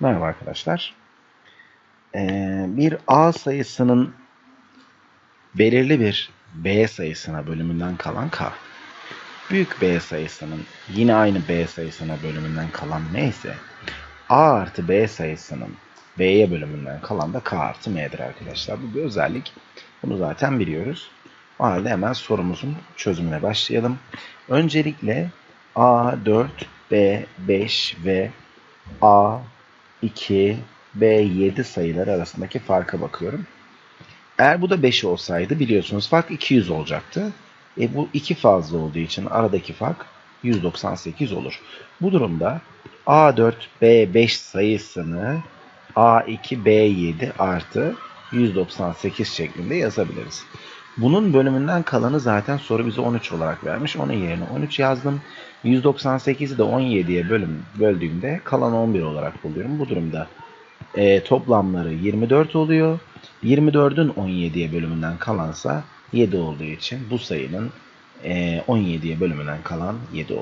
Merhaba arkadaşlar. Ee, bir A sayısının belirli bir B sayısına bölümünden kalan K. Büyük B sayısının yine aynı B sayısına bölümünden kalan neyse A artı B sayısının B'ye bölümünden kalan da K artı M'dir arkadaşlar. Bu bir özellik. Bunu zaten biliyoruz. O halde hemen sorumuzun çözümüne başlayalım. Öncelikle A4, B5 ve A 2, B7 sayıları arasındaki farka bakıyorum. Eğer bu da 5 olsaydı biliyorsunuz fark 200 olacaktı. E bu 2 fazla olduğu için aradaki fark 198 olur. Bu durumda A4, B5 sayısını A2, B7 artı 198 şeklinde yazabiliriz. Bunun bölümünden kalanı zaten soru bize 13 olarak vermiş. Onun yerine 13 yazdım. 198'i de 17'ye bölüm, böldüğümde kalan 11 olarak buluyorum. Bu durumda e, toplamları 24 oluyor. 24'ün 17'ye bölümünden kalansa 7 olduğu için bu sayının e, 17'ye bölümünden kalan 7 oldu.